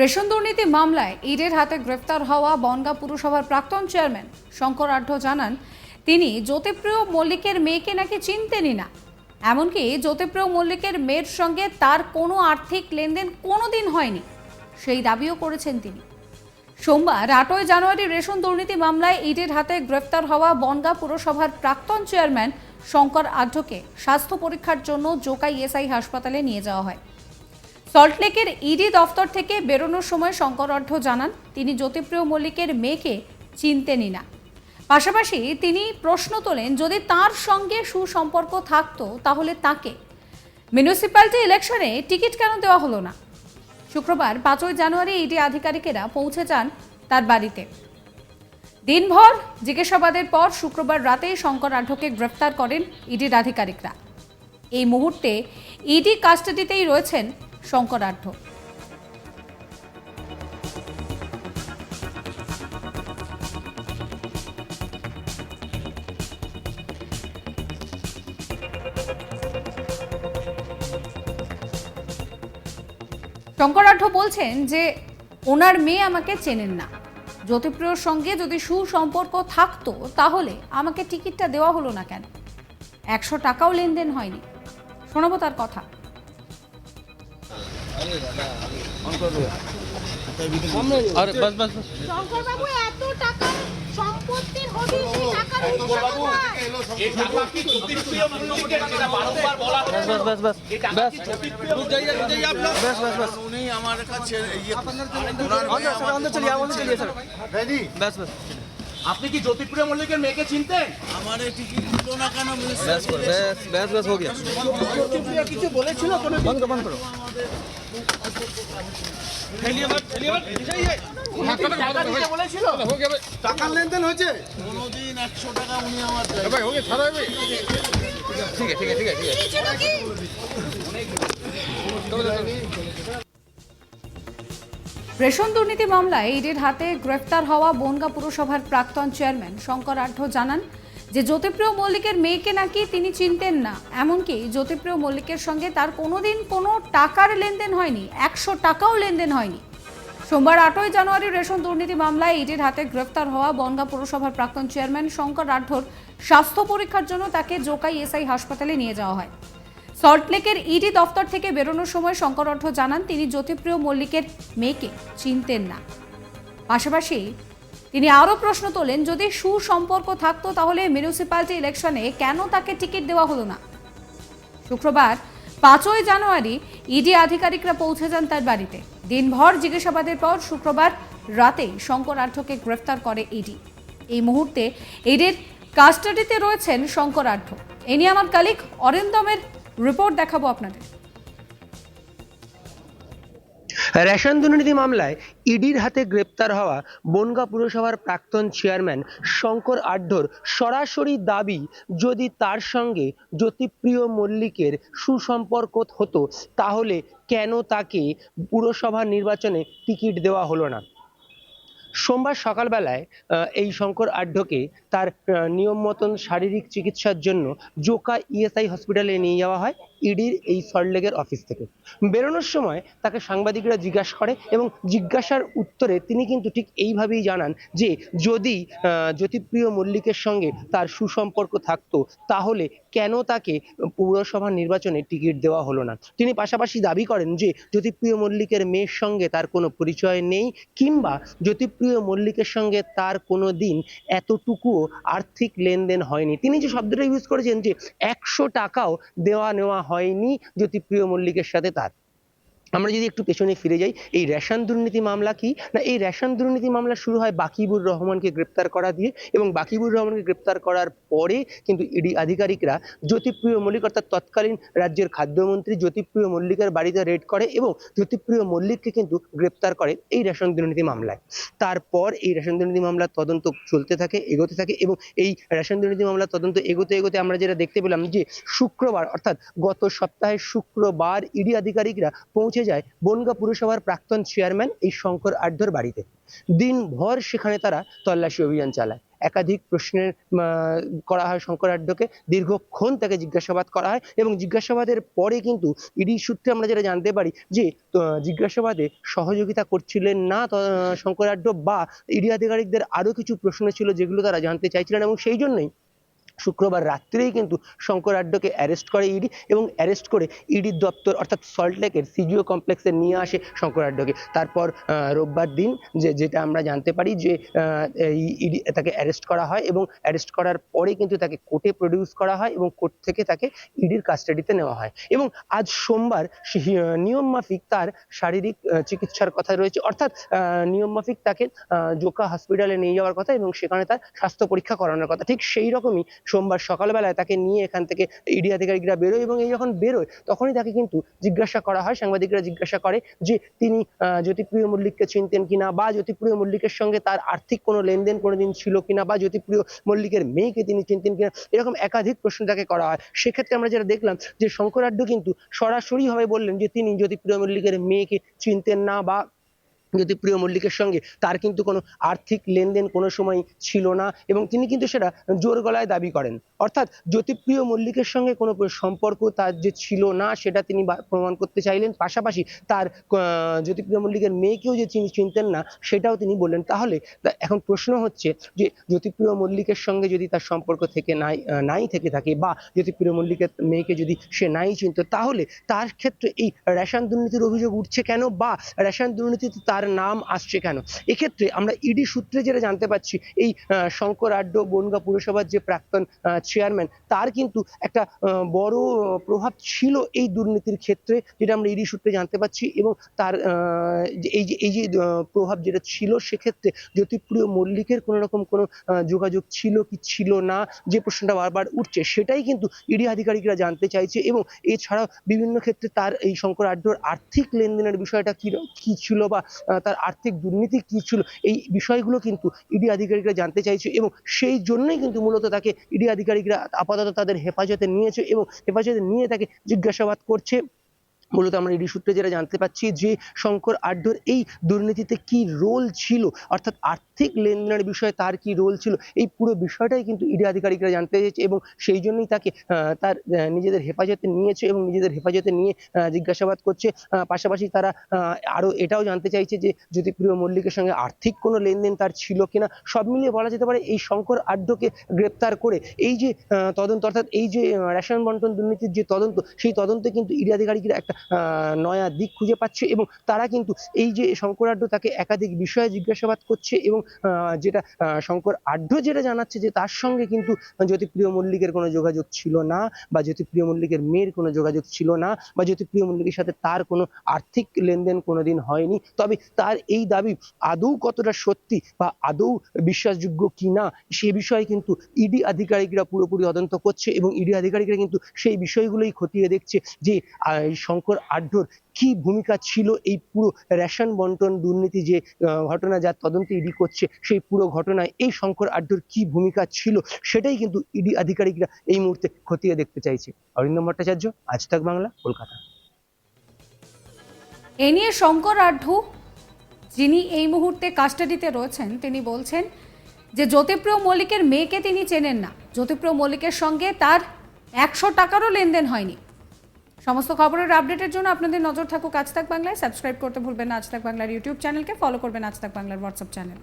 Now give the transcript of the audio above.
Ration দুর্নীতি মামলায় ইডের হাতে গ্রেফতার হওয়া বনগাঁ পুরসভার প্রাক্তন চেয়ারম্যান শঙ্কর আঢ্য জানান, তিনি জ্যোতিপ্রিয় মল্লিকের মেয়েকে নাকি চিনতেনই না। এমনকি জ্যোতিপ্রিয় মল্লিকের মেয়ের সঙ্গে তার কোনো আর্থিক লেনদেন কোনোদিন হয়নি, সেই দাবিও করেছেন তিনি। সোমবার, আটই জানুয়ারি রেশন দুর্নীতি মামলায় ইডির হাতে গ্রেফতার হওয়া বনগাঁ পুরসভার প্রাক্তন চেয়ারম্যান শঙ্কর আঢ্যকে স্বাস্থ্য পরীক্ষার জন্য জোকাই এসআই হাসপাতালে নিয়ে যাওয়া হয়। সল্টলেকের ইডি দফতর থেকে বেরোনোর সময় শঙ্কর অর্ধ জানান, তিনি জ্যোতিপ্রিয় মল্লিকের মেয়েকে চিনতেনই না পাশাপাশি তিনি প্রশ্ন তোলেন, যদি তার সঙ্গে সুসম্পর্ক থাকতো তাহলে তাকে। মিউনিসিপ্যালিটি ইলেকশনে টিকিট কেন দেওয়া হলো না? শুক্রবার পাঁচই জানুয়ারি ইডি আধিকারিকেরা পৌঁছে যান তার বাড়িতে। দিনভর জিজ্ঞাসাবাদের পর শুক্রবার রাতেই শঙ্কর আঢ্যকে গ্রেফতার করেন ইডির আধিকারিকরা। এই মুহূর্তে ইডি কাস্টাডিতেই রয়েছেন শঙ্কর আঢ্য শঙ্কর আঢ্য বলছেন যে, ওনার মেয়ে আমাকে চেনেন না। জ্যোতিপ্রিয়র সঙ্গে যদি সুসম্পর্ক থাকতো, তাহলে আমাকে টিকিটটা দেওয়া হলো না কেন? একশো টাকাও লেনদেন হয়নি। শোনাবো তার কথা। আরে বাস বাস শঙ্কর বাবু এত টাকা আমার কাছে আপনি কি জ্যোতিপ্রিয় মল্লিকের মেয়েকে চিনতেন? আমার টিকিট দিলো না কেন ব্যাস ব্যাস ব্যাস কিছু বলেছিল বন্ধ করো। বন্ধ করো টাকার লেনদেন হয়েছে? একশো টাকা উনি আমার ঠিক আছে ঠিক আছে ঠিক আছে। ঠিক আছে রেশন দুর্নীতি মামলায় ইডির হাতে গ্রেফতার হওয়া বনগাঁ পুরসভার প্রাক্তন চেয়ারম্যান শঙ্কর আঢ্য জানান যে জ্যোতিপ্রিয় মল্লিকের মেয়েকে নাকি তিনি চিনতেন না। এমনকি জ্যোতিপ্রিয় মল্লিকের সঙ্গে তার কোনোদিন কোনো টাকার লেনদেন হয়নি, একশো টাকাও লেনদেন হয়নি। সোমবার আটই জানুয়ারি রেশন দুর্নীতি মামলায় ইডির হাতে গ্রেফতার হওয়া বনগাঁ পুরসভার প্রাক্তন চেয়ারম্যান শঙ্কর আঢ্যর স্বাস্থ্য পরীক্ষার জন্য তাকে জোকাই এসআই হাসপাতালে নিয়ে যাওয়া হয়। সল্টলেকের ইডি দফতর থেকে বেরোনোর সময় শঙ্কর অর্থ জানান, তিনি জ্যোতিপ্রিয় মল্লিকের মেয়েকে চিনতেন না। পাশাপাশি তিনি আরও প্রশ্ন তোলেন, যদি সুসম্পর্ক থাকতো তাহলে মিউনিসিপ্যালিটি ইলেকশনে কেন তাকে টিকিট দেওয়া হলো না? শুক্রবার পাঁচই জানুয়ারি ইডি আধিকারিকরা পৌঁছে যান তার বাড়িতে। দিনভর জিজ্ঞাসাবাদের পর শুক্রবার রাতেই শঙ্কর আঢ্যকে গ্রেফতার করে ইডি। এই মুহূর্তে ইডির কাস্টাডিতে রয়েছেন শঙ্কর আঢ্য এ নিয়ে আমার কালিক অরিন্দমের রিপোর্ট দেখাবো আপনাদের। রেশন দুর্নীতি মামলায় ইডির হাতে গ্রেপ্তার হওয়া বনগাঁ পুরসভার প্রাক্তন চেয়ারম্যান শঙ্কর আঢ্যর সরাসরি দাবি, যদি তার সঙ্গে জ্যোতিপ্রিয় মল্লিকের সুসম্পর্ক হতো, তাহলে কেন তাকে পুরসভা নির্বাচনে টিকিট দেওয়া হলো না? সোমবার সকালবেলায় এই শঙ্কর আঢ্যকে তার নিয়ম মতন শারীরিক চিকিৎসার জন্য জোকা ইএসআই হসপিটালে নিয়ে যাওয়া হয়। ইডির এই সল্টলেকের অফিস থেকে। বেরোনোর সময় তাকে সাংবাদিকরা জিজ্ঞাসা করে এবং জিজ্ঞাসার উত্তরে তিনি কিন্তু ঠিক এইভাবেই জানান যে, যদি জ্যোতিপ্রিয় মল্লিকের সঙ্গে তার সুসম্পর্ক থাকতো, তাহলে কেন তাকে পৌরসভা নির্বাচনে টিকিট দেওয়া হলো না? তিনি পাশাপাশি দাবি করেন যে, জ্যোতিপ্রিয় মল্লিকের মেয়ের সঙ্গে তার কোনো পরিচয় নেই, কিংবা জ্যোতিপ্রিয় মল্লিকের সঙ্গে তার কোনো দিন এতটুকুও আর্থিক লেনদেন হয়নি। তিনি যে শব্দটা ইউজ করেছেন যে, একশো টাকাও দেওয়া নেওয়া হয়নি জ্যোতিপ্রিয় মল্লিকের সাথে তার। আমরা যদি একটু পেছনে ফিরে যাই, এই রেশন দুর্নীতি মামলা কি? না, এই রেশন দুর্নীতি মামলা শুরু হয় বাকিবুর রহমানকে গ্রেপ্তার করা দিয়ে এবং বাকিবুর রহমানকে গ্রেপ্তার করার পরে কিন্তু ইডি আধিকারিকরা জ্যোতিপ্রিয় মল্লিক অর্থাৎ তৎকালীন রাজ্যের খাদ্যমন্ত্রী জ্যোতিপ্রিয় মল্লিকের বাড়িতে রেড করে এবং জ্যোতিপ্রিয় মল্লিককে কিন্তু গ্রেপ্তার করে এই রেশন দুর্নীতি মামলায়। তারপর এই রেশন দুর্নীতি মামলার তদন্ত চলতে থাকে, এগোতে থাকে এবং এই রেশন দুর্নীতি মামলার তদন্ত এগোতে এগোতে আমরা যেটা দেখতে পেলাম যে শুক্রবার, অর্থাৎ গত সপ্তাহের শুক্রবার ইডি আধিকারিকরা পৌঁছে পৌঁছে যায় বনগা পুরসভার প্রাক্তন চেয়ারম্যান এই শঙ্কর আড্ডর বাড়িতে। দিনভর সেখানে তারা তল্লাশি অভিযান চালায়। একাধিক প্রশ্নের করা হয় শঙ্কর আড্ডকে দীর্ঘক্ষণ তাকে জিজ্ঞাসাবাদ করা হয় এবং জিজ্ঞাসাবাদের পরে কিন্তু ইডি সূত্রে আমরা যেটা জানতে পারি যে জিজ্ঞাসাবাদে সহযোগিতা করছিলেন না শঙ্কর আড্ড বা ইডি আধিকারিকদের আরও কিছু প্রশ্ন ছিল যেগুলো তারা জানতে চাইছিলেন এবং সেই জন্যই শুক্রবার রাত্রেই কিন্তু শঙ্কর আড্ডকে অ্যারেস্ট করে ইডি এবং অ্যারেস্ট করে ইডির দপ্তর অর্থাৎ সল্টলেকের সিজিও কমপ্লেক্সে নিয়ে আসে শঙ্কর আড্ডকে তারপর রোববার দিন যে, যেটা আমরা জানতে পারি যে ইডি তাকে অ্যারেস্ট করা হয় এবং অ্যারেস্ট করার পরে কিন্তু তাকে কোর্টে প্রডিউস করা হয় এবং কোর্ট থেকে তাকে ইডির কাস্টাডিতে নেওয়া হয়। এবং আজ সোমবার নিয়ম মাফিক তার শারীরিক চিকিৎসার কথা রয়েছে। অর্থাৎ নিয়ম মাফিক তাকে জোকা হসপিটালে নিয়ে যাওয়ার কথা এবং সেখানে তার স্বাস্থ্য পরীক্ষা করানোর কথা। ঠিক সেই রকমই সোমবার সকালবেলায় তাকে নিয়ে এখান থেকে ইডি আধিকারিকরা বেরোয় এবং এই যখন বেরোয়, তখনই তাকে কিন্তু জিজ্ঞাসা করা হয়, সাংবাদিকরা জিজ্ঞাসা করে যে তিনি জ্যোতিপ্রিয় মল্লিককে চিনতেন কিনা বা জ্যোতিপ্রিয় মল্লিকের সঙ্গে তার আর্থিক কোনো লেনদেন কোনোদিন ছিল কিনা বা জ্যোতিপ্রিয় মল্লিকের মেয়েকে তিনি চিনতেন কিনা, এরকম একাধিক প্রশ্ন তাকে করা হয়। সেক্ষেত্রে আমরা যেটা দেখলাম যে শঙ্করাঢ্য কিন্তু সরাসরি ভাবে বললেন যে তিনি জ্যোতিপ্রিয় মল্লিকের মেয়েকে চিনতেন না বা জ্যোতিপ্রিয় মল্লিকের সঙ্গে, তার কিন্তু কোনো আর্থিক লেনদেন কোনো সময় ছিল না এবং তিনি কিন্তু সেটা জোর গলায় দাবি করেন। অর্থাৎ জ্যোতিপ্রিয় মল্লিকের সঙ্গে কোনো সম্পর্ক তার যে ছিল না, সেটা তিনি প্রমাণ করতে চাইলেন। পাশাপাশি তার জ্যোতিপ্রিয় মল্লিকের মেয়েকেও যে তিনি চিনতেন না, সেটাও তিনি বললেন। তাহলে এখন প্রশ্ন হচ্ছে যে জ্যোতিপ্রিয় মল্লিকের সঙ্গে যদি তার সম্পর্ক থেকে নাই নাই থেকে থাকে বা জ্যোতিপ্রিয় মল্লিকের মেয়েকে যদি সে নাই চিনত, তাহলে তার ক্ষেত্রে এই রেশন দুর্নীতির অভিযোগ উঠছে কেন? বা রেশন দুর্নীতিতে তার নাম আসছে কেন? এক্ষেত্রে আমরা ইডি সূত্রে যেটা জানতে পাচ্ছি, এই শঙ্কর আড্ড বনগা পুরসভার যে প্রাক্তন চেয়ারম্যান তার কিন্তু একটা বড় প্রভাব ছিল এই দুর্নীতির ক্ষেত্রে, যেটা আমরা ইডি সূত্রে জানতে পাচ্ছি এবং তার এই যে এই যে প্রভাব যেটা ছিল সেক্ষেত্রে জ্যোতিপ্রিয় মল্লিকের কোনো রকম কোনো যোগাযোগ ছিল কি ছিল না, যে প্রশ্নটা বারবার উঠছে, সেটাই কিন্তু ইডি আধিকারিকরা জানতে চাইছে এবং এছাড়াও বিভিন্ন ক্ষেত্রে তার এই শঙ্কর আড্ডর আর্থিক লেনদেনের বিষয়টা কি ছিল বা তার আর্থিক দুর্নীতি কি ছিল? এই বিষয়গুলো কিন্তু ইডি আধিকারিকরা জানতে চাইছে এবং সেই জন্যই কিন্তু মূলত তাকে ইডি আধিকারিকরা আপাতত তাদের হেফাজতে নিয়েছে এবং হেফাজতে নিয়ে তাকে জিজ্ঞাসাবাদ করছে। মূলত আমরা ইডি সূত্রে যেটা জানতে পাচ্ছি যে শঙ্কর আড্ডর এই দুর্নীতিতে কি রোল ছিল? অর্থাৎ আর্থিক লেনদেনের বিষয়ে তার কি রোল ছিল? এই পুরো বিষয়টাই কিন্তু ইডি আধিকারিকরা জানতে চেয়েছে এবং সেই জন্যই তাকে তার নিজেদের হেফাজতে নিয়েছে এবং নিজেদের হেফাজতে নিয়ে জিজ্ঞাসাবাদ করছে। পাশাপাশি তারা আরও এটাও জানতে চাইছে যে জ্যোতিপ্রিয় মল্লিকের সঙ্গে আর্থিক কোনো লেনদেন তার ছিল কিনা? সব মিলিয়ে বলা যেতে পারে এই শঙ্কর আড্ডকে গ্রেপ্তার করে এই যে তদন্ত, অর্থাৎ এই যে রেশন বন্টন দুর্নীতির যে তদন্ত, সেই তদন্তে কিন্তু ইডি আধিকারিকরা একটা নয়া দিক খুঁজে পাচ্ছে এবং তারা কিন্তু এই যে শঙ্কর আড্ড তাকে একাধিক বিষয়ে জিজ্ঞাসাবাদ করছে এবং যেটা শঙ্কর আড্ড যেটা জানাচ্ছে যে তার সঙ্গে কিন্তু জ্যোতিপ্রিয় মল্লিকের কোনো যোগাযোগ ছিল না বা জ্যোতিপ্রিয় মল্লিকের মেয়ের কোনো যোগাযোগ ছিল না বা জ্যোতিপ্রিয় মল্লিকের সাথে তার কোনো আর্থিক লেনদেন কোনোদিন হয়নি। তবে তার এই দাবি আদৌ কতটা সত্যি বা আদৌ বিশ্বাসযোগ্য কি না সে বিষয়ে কিন্তু ইডি আধিকারিকরা পুরোপুরি তদন্ত করছে এবং ইডি আধিকারিকরা কিন্তু সেই বিষয়গুলোই খতিয়ে দেখছে যে আহ, শঙ্কর আড্ডর কি ভূমিকা ছিল এই পুরো রেশন বন্টন দুর্নীতি যে ঘটনা যার তদন্ত ইডি করছে, সেই পুরো ঘটনায় এই শঙ্কর আড্ডর কি ভূমিকা ছিল সেটাই কিন্তু ইডি আধিকারিকরা এই মুহূর্তে খতিয়ে দেখতে চাইছে। অরিন্দম ভট্টাচার্য, আজ তাক বাংলা, কলকাতা। এ নিয়ে শঙ্কর আঢ্যু যিনি এই মুহূর্তে কাস্টাডিতে রয়েছেন, তিনি বলছেন যে জ্যোতিপ্রিয় মল্লিকের মেয়েকে তিনি চেনেন না। জ্যোতিপ্রিয় মল্লিকের সঙ্গে তার একশো টাকারও লেনদেন হয়নি। সমস্ত খবরের আপডেটের জন্য আপনাদের নজর থাকুক আজ তাক বাংলায়। সাবস্ক্রাইব করতে ভুলবেন না আজ তাক বাংলার ইউটিউব চ্যানেলকে ফলো করবেন আজ তাক বাংলার হোয়াটসঅ্যাপ চ্যানেল